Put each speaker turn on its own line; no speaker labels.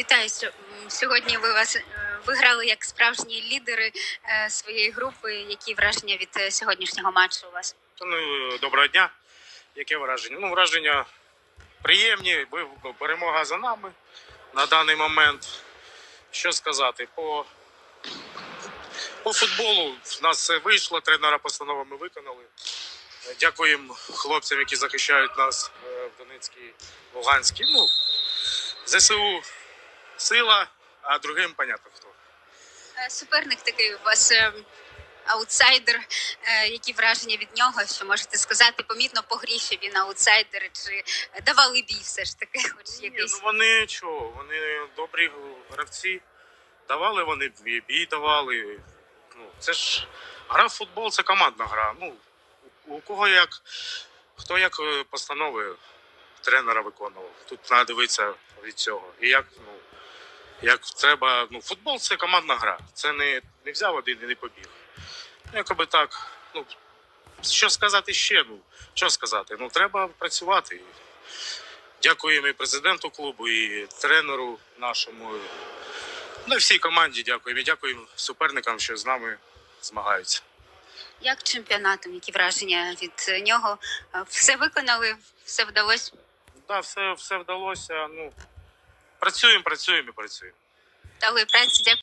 Вітаю сьогодні. Ви вас е, виграли як справжні лідери е, своєї групи. Які враження від е, сьогоднішнього матчу у вас?
Ну, доброго дня. Яке враження? Ну, враження приємні. Перемога за нами на даний момент. Що сказати? По, по футболу в нас все вийшло, тренера постанови ми виконали. Дякуємо хлопцям, які захищають нас в Донецькій, Луганській. Ну, ЗСУ сила, а другим понятно хто.
Е, Суперник такий у вас е, аутсайдер. Е, Які враження від нього? Що можете сказати? Помітно по грі, що він аутсайдер, чи давали бій все ж таки? Хоч
Ні, ну вони чого? Вони добрі гравці. Давали вони бій, бій давали. Ну, це ж гра в футбол це командна гра. Ну, у, кого як, хто як постанови тренера виконував. Тут треба дивитися від цього. І як, ну, як треба. Ну, футбол це командна гра. Це не, не взяв один і не побіг. Ну, якоби так. Ну, що сказати ще? Ну, що сказати? Ну, треба працювати. Дякуємо і президенту клубу, і тренеру нашому. Ну, і всій команді дякуємо. І дякуємо суперникам, що з нами змагаються.
як чемпіонатом, які враження від нього? Е, Все виконали, все вдалося.
Да, все, все вдалося. Ну, працюємо, працюємо і працюємо.
Дали праці. Дякую.